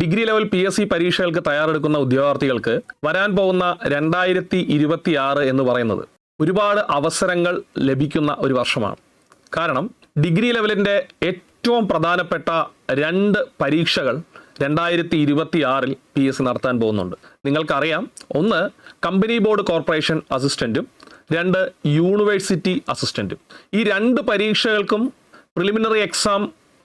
Degree level P S C പരീക്ഷകൾക്ക് തയ്യാറെടുക്കുന്ന ഉദ്യോഗാർത്ഥികൾക്ക് വരാൻ പോകുന്ന രണ്ടായിരത്തി ഇരുപത്തി ആറ് എന്ന് പറയുന്നത് ഒരുപാട് അവസരങ്ങൾ ലഭിക്കുന്ന ഒരു വർഷമാണ്. കാരണം ഡിഗ്രി ലെവലിന്റെ ഏറ്റവും പ്രധാനപ്പെട്ട രണ്ട് പരീക്ഷകൾ രണ്ടായിരത്തി ഇരുപത്തി ആറിൽ പി എസ് സി നടത്താൻ പോകുന്നുണ്ട്. നിങ്ങൾക്കറിയാം ഒന്ന് കമ്പനി ബോർഡ് കോർപ്പറേഷൻ അസിസ്റ്റന്റും രണ്ട് യൂണിവേഴ്സിറ്റി അസിസ്റ്റന്റും. ഈ രണ്ട് പരീക്ഷകൾക്കും പ്രിലിമിനറി എക്സാം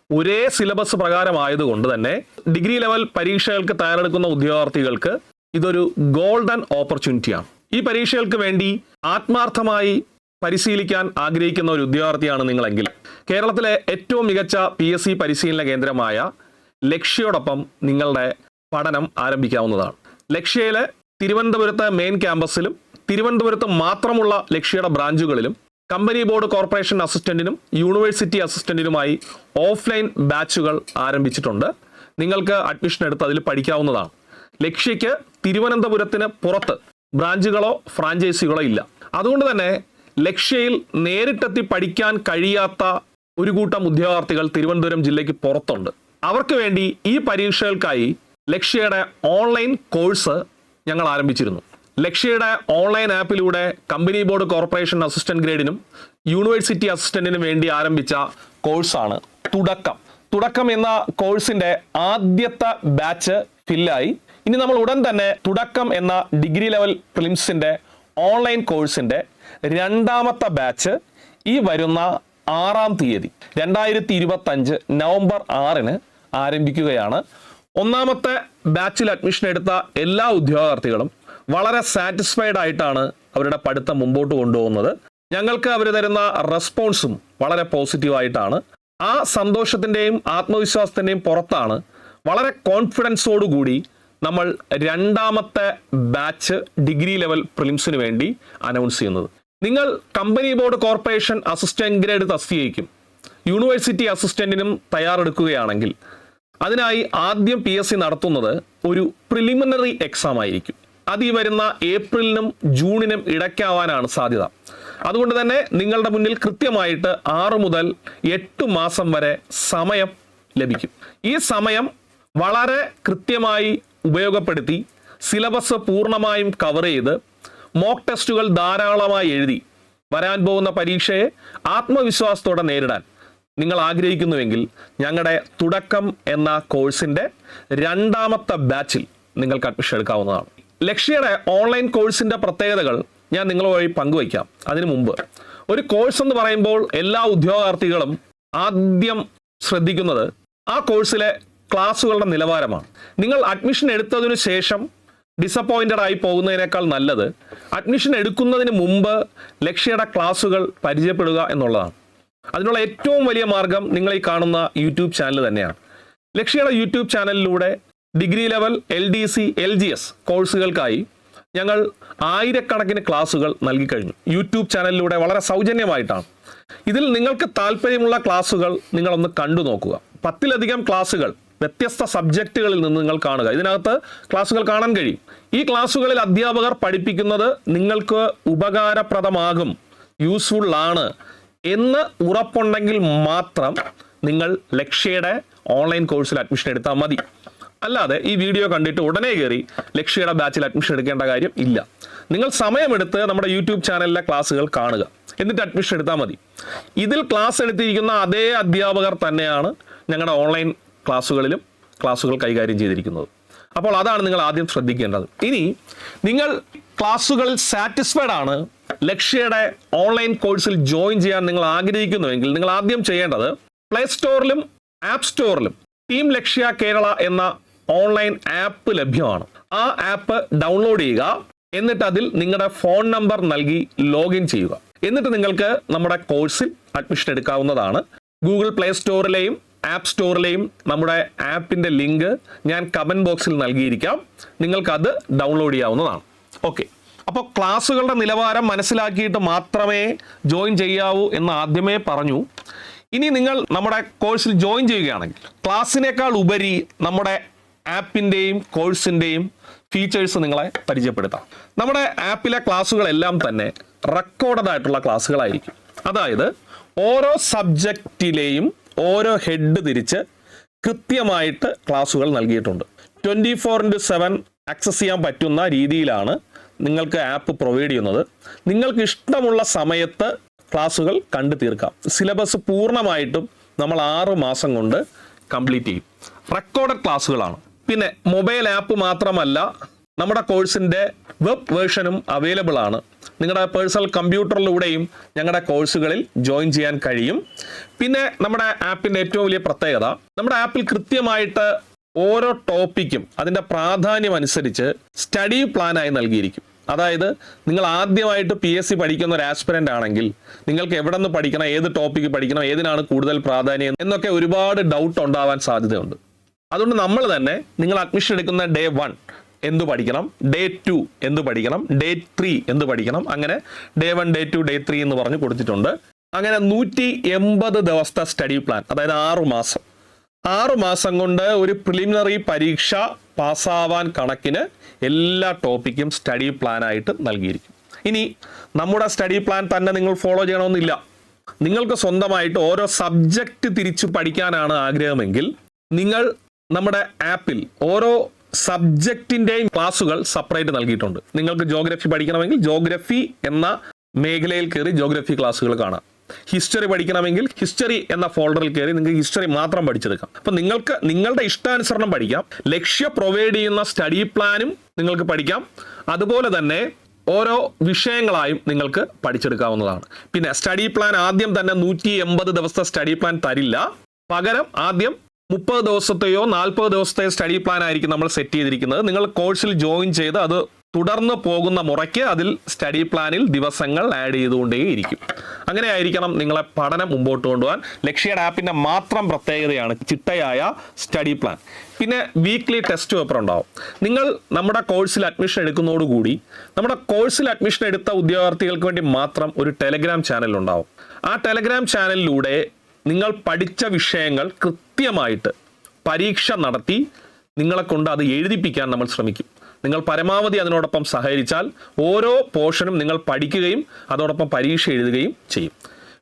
ഒരേ സിലബസ് പ്രകാരമായതുകൊണ്ട് തന്നെ ഡിഗ്രി ലെവൽ പരീക്ഷകൾക്ക് തയ്യാറെടുക്കുന്ന ഉദ്യോഗാർത്ഥികൾക്ക് ഇതൊരു ഗോൾഡൻ ഓപ്പർച്യൂണിറ്റിയാണ് ഈ പരീക്ഷകൾക്ക് വേണ്ടി ആത്മാർത്ഥമായി പരിശീലിക്കാൻ ആഗ്രഹിക്കുന്ന ഒരു ഉദ്യോഗാർത്ഥിയാണ് നിങ്ങളെങ്കിൽ. കേരളത്തിലെ ഏറ്റവും മികച്ച പി എസ് സി പരിശീലന കേന്ദ്രമായ ലക്ഷ്യയോടൊപ്പം നിങ്ങളുടെ പഠനം ആരംഭിക്കാവുന്നതാണ്. ലക്ഷ്യയിലെ തിരുവനന്തപുരത്തെ മെയിൻ ക്യാമ്പസിലും തിരുവനന്തപുരത്ത് മാത്രമുള്ള ലക്ഷ്യയുടെ ബ്രാഞ്ചുകളിലും കമ്പനി ബോർഡ് കോർപ്പറേഷൻ അസിസ്റ്റന്റിനും യൂണിവേഴ്സിറ്റി അസിസ്റ്റന്റിനുമായി ഓഫ്ലൈൻ ബാച്ചുകൾ ആരംഭിച്ചിട്ടുണ്ട്. നിങ്ങൾക്ക് അഡ്മിഷൻ എടുത്ത് അതിൽ പഠിക്കാവുന്നതാണ്. ലക്ഷ്യയ്ക്ക് തിരുവനന്തപുരത്തിന് പുറത്ത് ബ്രാഞ്ചുകളോ ഫ്രാഞ്ചൈസികളോ ഇല്ല. അതുകൊണ്ട് തന്നെ ലക്ഷ്യയിൽ നേരിട്ടെത്തി പഠിക്കാൻ കഴിയാത്ത ഒരു കൂട്ടം ഉദ്യോഗാർത്ഥികൾ തിരുവനന്തപുരം ജില്ലയ്ക്ക് പുറത്തുണ്ട്. അവർക്ക് വേണ്ടി ഈ പരീക്ഷകൾക്കായി ലക്ഷ്യയുടെ ഓൺലൈൻ കോഴ്സ് ഞങ്ങൾ ആരംഭിച്ചിരുന്നു. ലക്ഷ്യയുടെ ഓൺലൈൻ ആപ്പിലൂടെ കമ്പനി ബോർഡ് കോർപ്പറേഷൻ അസിസ്റ്റന്റ് ഗ്രേഡിനും യൂണിവേഴ്സിറ്റി അസിസ്റ്റന്റിനും വേണ്ടി ആരംഭിച്ച കോഴ്സാണ് തുടക്കം. തുടക്കം എന്ന കോഴ്സിന്റെ ആദ്യത്തെ ബാച്ച് ഫില്ലായി. ഇനി നമ്മൾ ഉടൻ തന്നെ തുടക്കം എന്ന ഡിഗ്രി ലെവൽ പ്രിലിംസിന്റെ ഓൺലൈൻ കോഴ്സിന്റെ രണ്ടാമത്തെ ബാച്ച് ഈ വരുന്ന ആറാം തീയതി രണ്ടായിരത്തി ഇരുപത്തി അഞ്ച് നവംബർ ആറിന് ആരംഭിക്കുകയാണ്. ഒന്നാമത്തെ ബാച്ചിൽ അഡ്മിഷൻ എടുത്ത എല്ലാ ഉദ്യോഗാർത്ഥികളും വളരെ സാറ്റിസ്ഫൈഡ് ആയിട്ടാണ് അവരുടെ പഠിത്തം മുമ്പോട്ട് കൊണ്ടുപോകുന്നത്. ഞങ്ങൾക്ക് അവർ തരുന്ന റെസ്പോൺസും വളരെ പോസിറ്റീവായിട്ടാണ് ആ സന്തോഷത്തിന്റെയും ആത്മവിശ്വാസത്തിന്റെയും പുറത്താണ് വളരെ കോൺഫിഡൻസോടുകൂടി നമ്മൾ രണ്ടാമത്തെ ബാച്ച് ഡിഗ്രി ലെവൽ പ്രിലിംസിന് വേണ്ടി അനൗൺസ് ചെയ്യുന്നത്. നിങ്ങൾ company board corporation assistant grade തസ്തികയ്ക്കും university അസിസ്റ്റന്റിനും തയ്യാറെടുക്കുകയാണെങ്കിൽ അതിനായി ആദ്യം പി നടത്തുന്നത് ഒരു പ്രിലിമിനറി എക്സാം ആയിരിക്കും. അത് ഈ വരുന്ന ഏപ്രിലിനും ജൂണിനും ഇടയ്ക്കാവാനാണ് സാധ്യത. അതുകൊണ്ട് തന്നെ നിങ്ങളുടെ മുന്നിൽ കൃത്യമായിട്ട് ആറ് മുതൽ എട്ട് മാസം വരെ സമയം ലഭിക്കും. ഈ സമയം വളരെ കൃത്യമായി ഉപയോഗപ്പെടുത്തി സിലബസ് പൂർണമായും കവർ ചെയ്ത് മോക്ക് ടെസ്റ്റുകൾ ധാരാളമായി എഴുതി വരാൻ പോകുന്ന പരീക്ഷയെ ആത്മവിശ്വാസത്തോടെ നേരിടാൻ നിങ്ങൾ ആഗ്രഹിക്കുന്നുവെങ്കിൽ ഞങ്ങളുടെ തുടക്കം എന്ന കോഴ്സിന്റെ രണ്ടാമത്തെ ബാച്ചിൽ നിങ്ങൾക്ക് അഡ്മിഷൻ എടുക്കാവുന്നതാണ്. ലക്ഷ്യയുടെ ഓൺലൈൻ കോഴ്സിന്റെ പ്രത്യേകതകൾ ഞാൻ നിങ്ങളുമായി പങ്കുവയ്ക്കാം. അതിനു മുമ്പ് ഒരു കോഴ്സ് എന്ന് പറയുമ്പോൾ എല്ലാ ഉദ്യോഗാർത്ഥികളും ആദ്യം ശ്രദ്ധിക്കുന്നത് ആ കോഴ്സിലെ ക്ലാസ്സുകളുടെ നിലവാരമാണ്. നിങ്ങൾ അഡ്മിഷൻ എടുത്തതിനു ശേഷം ഡിസപ്പോയിന്റഡ് ആയി പോകുന്നതിനേക്കാൾ നല്ലത് അഡ്മിഷൻ എടുക്കുന്നതിന് മുമ്പ് ലക്ഷ്യയുടെ ക്ലാസ്സുകൾ പരിചയപ്പെടുക എന്നുള്ളതാണ്. അതിനുള്ള ഏറ്റവും വലിയ മാർഗം നിങ്ങൾ ഈ കാണുന്ന യൂട്യൂബ് ചാനൽ തന്നെയാണ്. ലക്ഷ്യയുടെ യൂട്യൂബ് ചാനലിലൂടെ degree level L D C L G S കോഴ്സുകൾക്കായി ഞങ്ങൾ ആയിരക്കണക്കിന് ക്ലാസ്സുകൾ നൽകിക്കഴിഞ്ഞു. യൂട്യൂബ് ചാനലിലൂടെ വളരെ സൗജന്യമായിട്ടാണ്. ഇതിൽ നിങ്ങൾക്ക് താല്പര്യമുള്ള ക്ലാസ്സുകൾ നിങ്ങളൊന്ന് കണ്ടു നോക്കുക. പത്തിലധികം ക്ലാസ്സുകൾ വ്യത്യസ്ത സബ്ജക്റ്റുകളിൽ നിന്ന് നിങ്ങൾ കാണുക. ഇതിനകത്ത് ക്ലാസ്സുകൾ കാണാൻ കഴിയും. ഈ ക്ലാസ്സുകളിൽ അധ്യാപകർ പഠിപ്പിക്കുന്നത് നിങ്ങൾക്ക് ഉപകാരപ്രദമാകും യൂസ്ഫുൾ ആണ് എന്ന് ഉറപ്പുണ്ടെങ്കിൽ മാത്രം നിങ്ങൾ ലക്ഷ്യയുടെ ഓൺലൈൻ കോഴ്സിൽ അഡ്മിഷൻ എടുത്താൽ മതി. അല്ലാതെ ഈ വീഡിയോ കണ്ടിട്ട് ഉടനെ കയറി ലക്ഷ്യയുടെ ബാച്ചിൽ അഡ്മിഷൻ എടുക്കേണ്ട കാര്യം ഇല്ല. നിങ്ങൾ സമയമെടുത്ത് നമ്മുടെ യൂട്യൂബ് ചാനലിലെ ക്ലാസ്സുകൾ കാണുക. എന്നിട്ട് അഡ്മിഷൻ എടുത്താൽ മതി. ഇതിൽ ക്ലാസ് എടുത്തിരിക്കുന്ന അതേ അധ്യാപകർ തന്നെയാണ് ഞങ്ങളുടെ ഓൺലൈൻ ക്ലാസ്സുകളിലും ക്ലാസ്സുകൾ കൈകാര്യം ചെയ്തിരിക്കുന്നത്. അപ്പോൾ അതാണ് നിങ്ങൾ ആദ്യം ശ്രദ്ധിക്കേണ്ടത്. ഇനി നിങ്ങൾ ക്ലാസ്സുകളിൽ സാറ്റിസ്ഫൈഡ് ആണ് ലക്ഷ്യയുടെ ഓൺലൈൻ കോഴ്സിൽ ജോയിൻ ചെയ്യാൻ നിങ്ങൾ ആഗ്രഹിക്കുന്നുവെങ്കിൽ നിങ്ങൾ ആദ്യം ചെയ്യേണ്ടത് പ്ലേ സ്റ്റോറിലും ആപ്പ് സ്റ്റോറിലും ടീം ലക്ഷ്യ കേരള എന്ന ഓൺലൈൻ ആപ്പ് ലഭ്യമാണ്. ആ ആപ്പ് ഡൗൺലോഡ് ചെയ്യുക. എന്നിട്ട് അതിൽ നിങ്ങളുടെ ഫോൺ നമ്പർ നൽകി ലോഗിൻ ചെയ്യുക. എന്നിട്ട് നിങ്ങൾക്ക് നമ്മുടെ കോഴ്സിൽ അഡ്മിഷൻ എടുക്കാവുന്നതാണ്. ഗൂഗിൾ പ്ലേ സ്റ്റോറിലെയും ആപ്പ് സ്റ്റോറിലെയും നമ്മുടെ ആപ്പിന്റെ ലിങ്ക് ഞാൻ കമന്റ് ബോക്സിൽ നൽകിയിരിക്കാം. നിങ്ങൾക്കത് ഡൗൺലോഡ് ചെയ്യാവുന്നതാണ്. ഓക്കെ അപ്പോൾ ക്ലാസ്സുകളുടെ നിലവാരം മനസ്സിലാക്കിയിട്ട് മാത്രമേ ജോയിൻ ചെയ്യാവൂ എന്ന് ആദ്യമേ പറഞ്ഞു. ഇനി നിങ്ങൾ നമ്മുടെ കോഴ്സിൽ ജോയിൻ ചെയ്യുകയാണെങ്കിൽ ക്ലാസ്സിനേക്കാൾ ഉപരി നമ്മുടെ ആപ്പിന്റെയും കോഴ്സിന്റെയും ഫീച്ചേഴ്സ് നിങ്ങളെ പരിചയപ്പെടുത്താം. നമ്മുടെ ആപ്പിലെ ക്ലാസ്സുകളെല്ലാം തന്നെ റെക്കോർഡഡ് ആയിട്ടുള്ള ക്ലാസ്സുകളായിരിക്കും. അതായത് ഓരോ സബ്ജക്റ്റിലെയും ഓരോ ഹെഡ് തിരിച്ച് കൃത്യമായിട്ട് ക്ലാസ്സുകൾ നൽകിയിട്ടുണ്ട്. Twenty four into seven access ചെയ്യാൻ പറ്റുന്ന രീതിയിലാണ് നിങ്ങൾക്ക് ആപ്പ് പ്രൊവൈഡ് ചെയ്യുന്നത്. നിങ്ങൾക്ക് ഇഷ്ടമുള്ള സമയത്ത് ക്ലാസ്സുകൾ കണ്ടു തീർക്കാം. സിലബസ് പൂർണമായിട്ടും നമ്മൾ ആറ് മാസം കൊണ്ട് കംപ്ലീറ്റ് ചെയ്യും. റെക്കോർഡഡ് ക്ലാസ്സുകളാണ്. പിന്നെ മൊബൈൽ ആപ്പ് മാത്രമല്ല നമ്മുടെ കോഴ്സിന്റെ വെബ് വേർഷനും അവൈലബിൾ ആണ്. നിങ്ങളുടെ പേഴ്സണൽ കമ്പ്യൂട്ടറിലൂടെയും ഞങ്ങളുടെ കോഴ്സുകളിൽ ജോയിൻ ചെയ്യാൻ കഴിയും. പിന്നെ നമ്മുടെ ആപ്പിന്റെ ഏറ്റവും വലിയ പ്രത്യേകത നമ്മുടെ ആപ്പിൽ കൃത്യമായിട്ട് ഓരോ ടോപ്പിക്കും അതിന്റെ പ്രാധാന്യം അനുസരിച്ച് സ്റ്റഡി പ്ലാനായി നൽകിയിരിക്കും. അതായത് നിങ്ങൾ ആദ്യമായിട്ട് പി എസ് സി പഠിക്കുന്ന ഒരു ആസ്പിരന്റ് ആണെങ്കിൽ നിങ്ങൾക്ക് എവിടെ നിന്ന് പഠിക്കണം ഏത് ടോപ്പിക്ക് പഠിക്കണം ഏതിനാണ് കൂടുതൽ പ്രാധാന്യം എന്നൊക്കെ ഒരുപാട് ഡൗട്ട് ഉണ്ടാവാൻ സാധ്യതയുണ്ട്. അതുകൊണ്ട് നമ്മൾ തന്നെ നിങ്ങൾ അഡ്മിഷൻ എടുക്കുന്ന ഡേ വൺ എന്ത് പഠിക്കണം? ഡേ ടു എന്ത് പഠിക്കണം? ഡേ ത്രീ എന്ത് പഠിക്കണം? അങ്ങനെ day one day two day three എന്ന് പറഞ്ഞ് കൊടുത്തിട്ടുണ്ട്. അങ്ങനെ നൂറ്റി എൺപത് ദിവസത്തെ സ്റ്റഡി പ്ലാൻ അതായത് ആറു മാസം. ആറു മാസം കൊണ്ട് ഒരു പ്രിലിമിനറി പരീക്ഷ പാസ്സാവാൻ കണക്കിന് എല്ലാ ടോപ്പിക്കും സ്റ്റഡി പ്ലാനായിട്ട് നൽകിയിരിക്കും. ഇനി നമ്മുടെ സ്റ്റഡി പ്ലാൻ തന്നെ നിങ്ങൾ ഫോളോ ചെയ്യണമെന്നില്ല. നിങ്ങൾക്ക് സ്വന്തമായിട്ട് ഓരോ സബ്ജക്റ്റ് തിരിച്ച് പഠിക്കാനാണ് ആഗ്രഹമെങ്കിൽ നിങ്ങൾ നമ്മുടെ ആപ്പിൽ ഓരോ സബ്ജക്റ്റിന്റെയും ക്ലാസ്സുകൾ സെപ്പറേറ്റ് നൽകിയിട്ടുണ്ട്. നിങ്ങൾക്ക് ജോഗ്രഫി പഠിക്കണമെങ്കിൽ ജോഗ്രഫി എന്ന മേഖലയിൽ കയറി ജോഗ്രഫി ക്ലാസ്സുകൾ കാണാം. ഹിസ്റ്ററി പഠിക്കണമെങ്കിൽ ഹിസ്റ്ററി എന്ന ഫോൾഡറിൽ കയറി നിങ്ങൾക്ക് ഹിസ്റ്ററി മാത്രം പഠിച്ചെടുക്കാം. അപ്പം നിങ്ങൾക്ക് നിങ്ങളുടെ ഇഷ്ടാനുസരണം പഠിക്കാം. ലക്ഷ്യ പ്രൊവൈഡ് ചെയ്യുന്ന സ്റ്റഡി പ്ലാനും നിങ്ങൾക്ക് പഠിക്കാം. അതുപോലെ തന്നെ ഓരോ വിഷയങ്ങളായും നിങ്ങൾക്ക് പഠിച്ചെടുക്കാവുന്നതാണ്. പിന്നെ സ്റ്റഡി പ്ലാൻ ആദ്യം തന്നെ നൂറ്റി എൺപത് ദിവസത്തെ സ്റ്റഡി പ്ലാൻ തരില്ല. പകരം ആദ്യം മുപ്പത് ദിവസത്തെയോ നാൽപ്പത് ദിവസത്തെയോ സ്റ്റഡി പ്ലാൻ ആയിരിക്കും നമ്മൾ സെറ്റ് ചെയ്തിരിക്കുന്നത്. നിങ്ങൾ കോഴ്സിൽ ജോയിൻ ചെയ്ത് അത് തുടർന്ന് പോകുന്ന മുറയ്ക്ക് അതിൽ സ്റ്റഡി പ്ലാനിൽ ദിവസങ്ങൾ ആഡ് ചെയ്തുകൊണ്ടേയിരിക്കും അങ്ങനെ ആയിരിക്കണം നിങ്ങളെ പഠനം മുമ്പോട്ട് കൊണ്ടുപോകാൻ. ലക്ഷ്യയുടെ ആപ്പിന്റെ മാത്രം പ്രത്യേകതയാണ് ചിട്ടയായ സ്റ്റഡി പ്ലാൻ പിന്നെ വീക്ക്ലി ടെസ്റ്റ് പേപ്പർ ഉണ്ടാവും. നിങ്ങൾ നമ്മുടെ കോഴ്സിൽ അഡ്മിഷൻ എടുക്കുന്നതോടുകൂടി നമ്മുടെ കോഴ്സിൽ അഡ്മിഷൻ എടുത്ത ഉദ്യോഗാർത്ഥികൾക്ക് വേണ്ടി മാത്രം ഒരു ടെലഗ്രാം ചാനൽ ഉണ്ടാവും. ആ ടെലഗ്രാം ചാനലിലൂടെ നിങ്ങൾ പഠിച്ച വിഷയങ്ങൾ കൃത്യമായിട്ട് പരീക്ഷ നടത്തി നിങ്ങളെ കൊണ്ട് അത് എഴുതിപ്പിക്കാൻ നമ്മൾ ശ്രമിക്കും. നിങ്ങൾ പരമാവധി അതിനോടൊപ്പം സഹകരിച്ചാൽ ഓരോ പോർഷനും നിങ്ങൾ പഠിക്കുകയും അതോടൊപ്പം പരീക്ഷ എഴുതുകയും ചെയ്യും.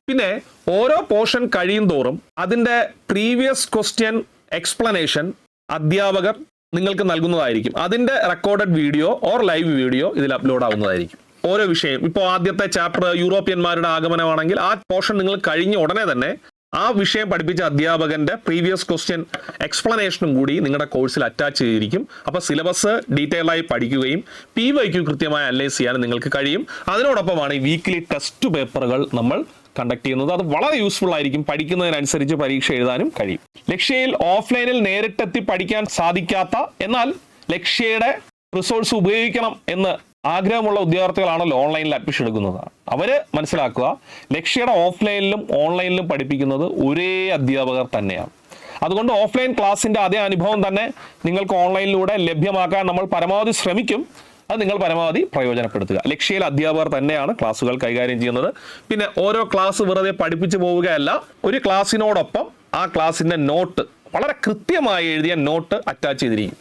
പിന്നെ ഓരോ പോർഷൻ കഴിയും തോറും അതിന്റെ പ്രീവിയസ് ക്വസ്റ്റ്യൻ എക്സ്പ്ലനേഷൻ അധ്യാപകർ നിങ്ങൾക്ക് നൽകുന്നതായിരിക്കും. അതിന്റെ recorded video or live video ഇതിൽ അപ്ലോഡ് ആവുന്നതായിരിക്കും. ഓരോ വിഷയം. ഇപ്പോൾ ആദ്യത്തെ ചാപ്റ്റർ യൂറോപ്യന്മാരുടെ ആഗമനമാണെങ്കിൽ ആ പോർഷൻ നിങ്ങൾ കഴിഞ്ഞ ഉടനെ തന്നെ ആ വിഷയം പഠിപ്പിച്ച അധ്യാപകന്റെ പ്രീവിയസ് ക്വസ്റ്റ്യൻ എക്സ്പ്ലനേഷനും കൂടി നിങ്ങളുടെ കോഴ്സിൽ അറ്റാച്ച് ചെയ്തിരിക്കും. അപ്പോൾ സിലബസ് ഡീറ്റെയിൽ ആയി പഠിക്കുകയും പി വൈക്ക് കൃത്യമായി അനലൈസ് ചെയ്യാനും നിങ്ങൾക്ക് കഴിയും. അതിനോടൊപ്പമാണ് ഈ വീക്കിലി ടെസ്റ്റ് പേപ്പറുകൾ നമ്മൾ കണ്ടക്ട് ചെയ്യുന്നത്. അത് വളരെ യൂസ്ഫുൾ ആയിരിക്കും. പഠിക്കുന്നതിനനുസരിച്ച് പരീക്ഷ എഴുതാനും കഴിയും. ലക്ഷ്യയിൽ ഓഫ്ലൈനിൽ നേരിട്ടെത്തി പഠിക്കാൻ സാധിക്കാത്ത എന്നാൽ ലക്ഷ്യയുടെ റിസോഴ്സ് ഉപയോഗിക്കണം എന്ന് ആഗ്രഹമുള്ള ഉദ്യോഗാർത്ഥികളാണല്ലോ ഓൺലൈനിൽ അഡ്മിഷൻ എടുക്കുന്നത്. അവർ മനസ്സിലാക്കുക ലക്ഷ്യയുടെ ഓഫ്ലൈനിലും ഓൺലൈനിലും പഠിപ്പിക്കുന്നത് ഒരേ അധ്യാപകർ തന്നെയാണ്. അതുകൊണ്ട് ഓഫ്ലൈൻ ക്ലാസ്സിന്റെ അതേ അനുഭവം തന്നെ നിങ്ങൾക്ക് ഓൺലൈനിലൂടെ ലഭ്യമാക്കാൻ നമ്മൾ പരമാവധി ശ്രമിക്കും. അത് നിങ്ങൾ പരമാവധി പ്രയോജനപ്പെടുത്തുക. ലക്ഷ്യയിൽ അധ്യാപകർ തന്നെയാണ് ക്ലാസ്സുകൾ കൈകാര്യം ചെയ്യുന്നത്. പിന്നെ ഓരോ ക്ലാസ് വെറുതെ പഠിപ്പിച്ചു പോവുകയല്ല ഒരു ക്ലാസ്സിനോടൊപ്പം ആ ക്ലാസ്സിന്റെ നോട്ട് വളരെ കൃത്യമായി എഴുതിയ നോട്ട് അറ്റാച്ച് ചെയ്തിരിക്കും.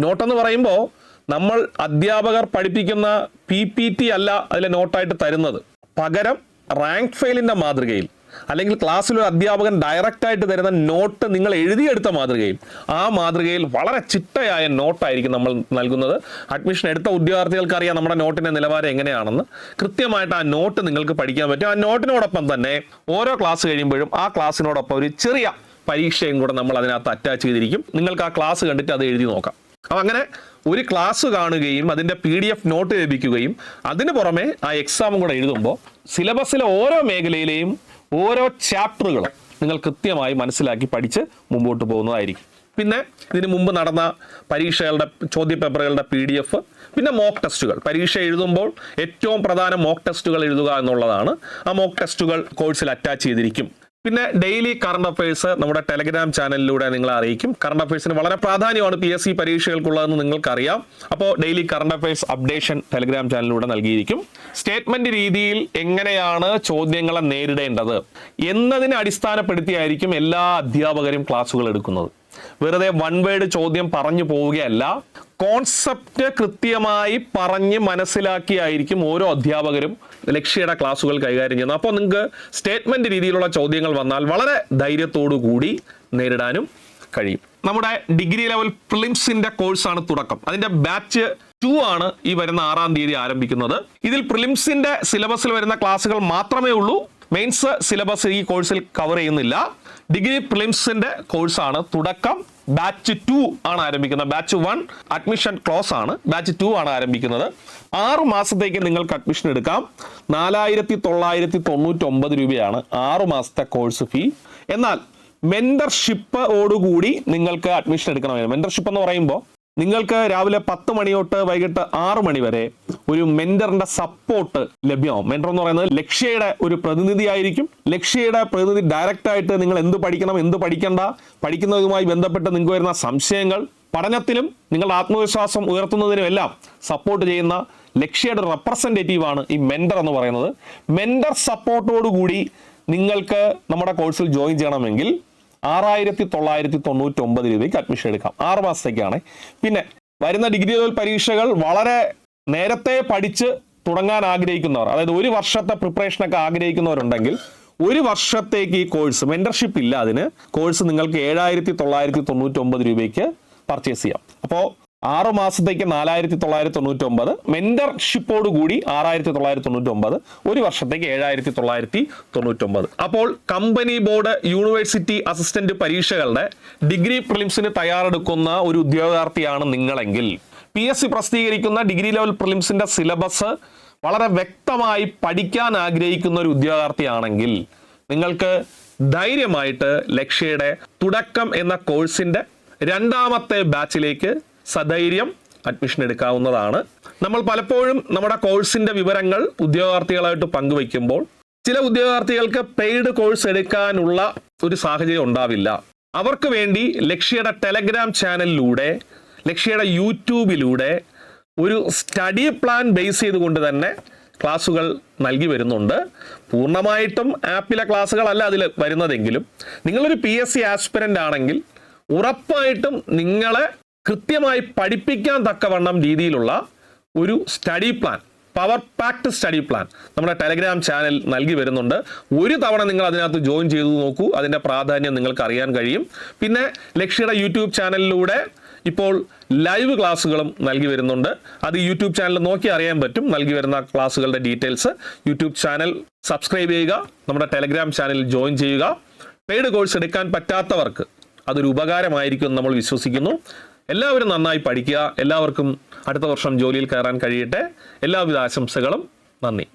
നോട്ടെന്ന് പറയുമ്പോൾ നമ്മൾ അധ്യാപകർ പഠിപ്പിക്കുന്ന പി പി ടി അല്ല അതിലെ നോട്ടായിട്ട് തരുന്നത്. പകരം റാങ്ക് ഫെയിലിന്റെ മാതൃകയിൽ അല്ലെങ്കിൽ ക്ലാസ്സിൽ ഒരു അധ്യാപകൻ ഡയറക്റ്റായിട്ട് തരുന്ന നോട്ട് നിങ്ങൾ എഴുതിയെടുത്ത മാതൃകയിൽ ആ മാതൃകയിൽ വളരെ ചിട്ടയായ നോട്ടായിരിക്കും നമ്മൾ നൽകുന്നത്. അഡ്മിഷൻ എടുത്ത ഉദ്യോഗാർത്ഥികൾക്ക് അറിയാം നമ്മുടെ നോട്ടിന്റെ നിലവാരം എങ്ങനെയാണെന്ന്. കൃത്യമായിട്ട് ആ നോട്ട് നിങ്ങൾക്ക് പഠിക്കാൻ പറ്റും. ആ നോട്ടിനോടൊപ്പം തന്നെ ഓരോ ക്ലാസ് കഴിയുമ്പോഴും ആ ക്ലാസ്സിനോടൊപ്പം ഒരു ചെറിയ പരീക്ഷയും കൂടെ നമ്മൾ അതിനകത്ത് അറ്റാച്ച് ചെയ്തിരിക്കും. നിങ്ങൾക്ക് ആ ക്ലാസ് കണ്ടിട്ട് അത് എഴുതി നോക്കാം. അപ്പം അങ്ങനെ ഒരു ക്ലാസ് കാണുകയും അതിന്റെ പി ഡി എഫ് നോട്ട് ലഭിക്കുകയും അതിന് പുറമെ ആ എക്സാമും കൂടെ എഴുതുമ്പോൾ സിലബസിലെ ഓരോ മേഖലയിലെയും ഓരോ ചാപ്റ്ററുകളും നിങ്ങൾ കൃത്യമായി മനസ്സിലാക്കി പഠിച്ച് മുമ്പോട്ട് പോകുന്നതായിരിക്കും. പിന്നെ ഇതിന് മുമ്പ് നടന്ന പരീക്ഷകളുടെ ചോദ്യപേപ്പറുകളുടെ പി ഡി എഫ് പിന്നെ മോക്ക് ടെസ്റ്റുകൾ പരീക്ഷ എഴുതുമ്പോൾ ഏറ്റവും പ്രധാന മോക്ക് ടെസ്റ്റുകൾ എഴുതുക എന്നുള്ളതാണ്. ആ മോക്ക് ടെസ്റ്റുകൾ കോഴ്സിൽ അറ്റാച്ച് ചെയ്തിരിക്കും. പിന്നെ ഡെയിലി കറണ്ട് അഫയേഴ്സ് നമ്മുടെ ടെലഗ്രാം ചാനലിലൂടെ നിങ്ങളെ അറിയിക്കും. കറണ്ട് അഫയേഴ്സിന് വളരെ പ്രാധാന്യമാണ് പി എസ് സി പരീക്ഷകൾക്കുള്ളതെന്ന് നിങ്ങൾക്കറിയാം. അപ്പോൾ daily current affairs updation Telegram ചാനലിലൂടെ നൽകിയിരിക്കും. സ്റ്റേറ്റ്മെന്റ് രീതിയിൽ എങ്ങനെയാണ് ചോദ്യങ്ങളെ നേരിടേണ്ടത്? എന്നതിനെ അടിസ്ഥാനപ്പെടുത്തിയായിരിക്കും എല്ലാ അധ്യാപകരും ക്ലാസ്സുകൾ എടുക്കുന്നത്. വെറുതെ വൺ വേർഡ് ചോദ്യം പറഞ്ഞു പോവുകയല്ല. കോൺസെപ്റ്റ് കൃത്യമായി പറഞ്ഞ് മനസ്സിലാക്കിയായിരിക്കും ഓരോ അധ്യാപകരും ലക്ഷ്യയുടെ ക്ലാസ്സുകൾ കൈകാര്യം ചെയ്യുന്നത്. അപ്പോൾ നിങ്ങൾക്ക് സ്റ്റേറ്റ്മെന്റ് രീതിയിലുള്ള ചോദ്യങ്ങൾ വന്നാൽ വളരെ ധൈര്യത്തോടു കൂടി നേരിടാനും കഴിയും. നമ്മുടെ ഡിഗ്രി ലെവൽ പ്രിലിംസിന്റെ കോഴ്സാണ് തുടക്കം. അതിന്റെ ബാച്ച് ടു ആണ് ഈ വരുന്ന ആറാം തീയതി ആരംഭിക്കുന്നത്. ഇതിൽ പ്രിലിംസിന്റെ സിലബസിൽ വരുന്ന ക്ലാസ്സുകൾ മാത്രമേ ഉള്ളൂ. മെയിൻസ് സിലബസ് ഈ കോഴ്സിൽ കവർ ചെയ്യുന്നില്ല. ഡിഗ്രി പ്രിലിംസിന്റെ കോഴ്സാണ് തുടക്കം. ബാച്ച് ടു ആണ് ആരംഭിക്കുന്നത്. ബാച്ച് വൺ അഡ്മിഷൻ ക്ലോസ് ആണ്. ബാച്ച് ടു ആണ് ആരംഭിക്കുന്നത്. ആറ് മാസത്തേക്ക് നിങ്ങൾക്ക് അഡ്മിഷൻ എടുക്കാം. നാലായിരത്തി തൊള്ളായിരത്തി തൊണ്ണൂറ്റൊമ്പത് രൂപയാണ് ആറ് മാസത്തെ കോഴ്സ് ഫീ എന്നാൽ മെന്റർഷിപ്പോടുകൂടി നിങ്ങൾക്ക് അഡ്മിഷൻ എടുക്കണമെങ്കിൽ മെന്റർഷിപ്പ് എന്ന് പറയുമ്പോൾ നിങ്ങൾക്ക് രാവിലെ പത്ത് മണി തൊട്ട് വൈകിട്ട് ആറ് മണി വരെ ഒരു മെന്ററിന്റെ സപ്പോർട്ട് ലഭ്യമാവും മെന്റർ എന്ന് പറയുന്നത് ലക്ഷ്യയുടെ ഒരു പ്രതിനിധി ആയിരിക്കും ലക്ഷ്യയുടെ പ്രതിനിധി ഡയറക്റ്റ് ആയിട്ട് നിങ്ങൾ എന്ത് പഠിക്കണം എന്ത് പഠിക്കണ്ട പഠിക്കുന്നതുമായി ബന്ധപ്പെട്ട് നിങ്ങൾക്ക് വരുന്ന സംശയങ്ങൾ പഠനത്തിലും നിങ്ങളുടെ ആത്മവിശ്വാസം ഉയർത്തുന്നതിനും എല്ലാം സപ്പോർട്ട് ചെയ്യുന്ന ലക്ഷ്യയുടെ റെപ്രസെന്റേറ്റീവ് ആണ് ഈ മെന്റർ എന്ന് പറയുന്നത്. മെന്റർ സപ്പോർട്ടോടുകൂടി നിങ്ങൾക്ക് നമ്മുടെ കോഴ്സിൽ ജോയിൻ ചെയ്യണമെങ്കിൽ ആറായിരത്തി തൊള്ളായിരത്തി തൊണ്ണൂറ്റി ഒമ്പത് രൂപയ്ക്ക് അഡ്മിഷൻ എടുക്കാം. ആറ് മാസത്തേക്കാണ്. പിന്നെ വരുന്ന ഡിഗ്രി ലെവൽ പരീക്ഷകൾ വളരെ നേരത്തെ പഠിച്ച് തുടങ്ങാൻ ആഗ്രഹിക്കുന്നവർ അതായത് ഒരു വർഷത്തെ പ്രിപ്പറേഷനൊക്കെ ആഗ്രഹിക്കുന്നവരുണ്ടെങ്കിൽ ഒരു വർഷത്തേക്ക് ഈ കോഴ്സ് മെന്റർഷിപ്പ് ഇല്ല. അതിന് കോഴ്സ് നിങ്ങൾക്ക് ഏഴായിരത്തി തൊള്ളായിരത്തി തൊണ്ണൂറ്റി ഒമ്പത് രൂപയ്ക്ക് പർച്ചേസ് ചെയ്യാം. അപ്പോൾ ആറ് മാസത്തേക്ക് നാലായിരത്തി തൊള്ളായിരത്തി തൊണ്ണൂറ്റി ഒമ്പത് മെന്റർഷിപ്പോട് കൂടി ആറായിരത്തി തൊള്ളായിരത്തി തൊണ്ണൂറ്റി ഒമ്പത് ഒരു വർഷത്തേക്ക് ഏഴായിരത്തി തൊള്ളായിരത്തി തൊണ്ണൂറ്റി ഒമ്പത് അപ്പോൾ കമ്പനി ബോർഡ് യൂണിവേഴ്സിറ്റി അസിസ്റ്റന്റ് പരീക്ഷകളുടെ ഡിഗ്രി പ്രിലിംസിന് തയ്യാറെടുക്കുന്ന ഒരു ഉദ്യോഗാർത്ഥിയാണ് നിങ്ങളെങ്കിൽ. പി എസ് സി പ്രസിദ്ധീകരിക്കുന്ന ഡിഗ്രി ലെവൽ പ്രിലിംസിന്റെ സിലബസ് വളരെ വ്യക്തമായി പഠിക്കാൻ ആഗ്രഹിക്കുന്ന ഒരു ഉദ്യോഗാർത്ഥിയാണെങ്കിൽ നിങ്ങൾക്ക് ധൈര്യമായിട്ട് ലക്ഷ്യയുടെ തുടക്കം എന്ന കോഴ്സിന്റെ രണ്ടാമത്തെ ബാച്ചിലേക്ക് സധൈര്യം അഡ്മിഷൻ എടുക്കാവുന്നതാണ്. നമ്മൾ പലപ്പോഴും നമ്മുടെ കോഴ്സിന്റെ വിവരങ്ങൾ ഉദ്യോഗാർത്ഥികളായിട്ട് പങ്കുവയ്ക്കുമ്പോൾ ചില ഉദ്യോഗാർത്ഥികൾക്ക് പെയ്ഡ് കോഴ്സ് എടുക്കാനുള്ള ഒരു സാഹചര്യം ഉണ്ടാവില്ല. അവർക്ക് വേണ്ടി ലക്ഷ്യയുടെ ടെലഗ്രാം ചാനലിലൂടെ ലക്ഷ്യയുടെ യൂട്യൂബിലൂടെ ഒരു സ്റ്റഡി പ്ലാൻ ബേസ് ചെയ്തുകൊണ്ട് തന്നെ ക്ലാസ്സുകൾ നൽകി വരുന്നുണ്ട്. പൂർണമായിട്ടും ആപ്പിലെ ക്ലാസ്സുകളല്ല അതിൽ വരുന്നതെങ്കിലും നിങ്ങളൊരു പി എസ് സി ആസ്പിരന്റ് ആണെങ്കിൽ ഉറപ്പായിട്ടും നിങ്ങളെ കൃത്യമായി പഠിപ്പിക്കാൻ തക്കവണ്ണം രീതിയിലുള്ള ഒരു study plan power pact study plan നമ്മുടെ ടെലഗ്രാം ചാനൽ നൽകി വരുന്നുണ്ട്. ഒരു തവണ നിങ്ങൾ അതിനകത്ത് ജോയിൻ ചെയ്തു നോക്കൂ. അതിന്റെ പ്രാധാന്യം നിങ്ങൾക്ക് അറിയാൻ കഴിയും. പിന്നെ ലക്ഷ്യയുടെ യൂട്യൂബ് ചാനലിലൂടെ ഇപ്പോൾ ലൈവ് ക്ലാസ്സുകളും നൽകി വരുന്നുണ്ട്. അത് യൂട്യൂബ് ചാനൽ നോക്കി അറിയാൻ പറ്റും. നൽകി വരുന്ന ക്ലാസ്സുകളുടെ ഡീറ്റെയിൽസ് യൂട്യൂബ് ചാനൽ സബ്സ്ക്രൈബ് ചെയ്യുക. നമ്മുടെ ടെലഗ്രാം ചാനൽ ജോയിൻ ചെയ്യുക. പെയ്ഡ് കോഴ്സ് എടുക്കാൻ പറ്റാത്തവർക്ക് അതൊരു ഉപകാരമായിരിക്കും നമ്മൾ വിശ്വസിക്കുന്നു. എല്ലാവരും നന്നായി പഠിക്കുക. എല്ലാവർക്കും അടുത്ത വർഷം ജോലിയിൽ കയറാൻ കഴിയട്ടെ. എല്ലാവിധ ആശംസകളും. നന്ദി.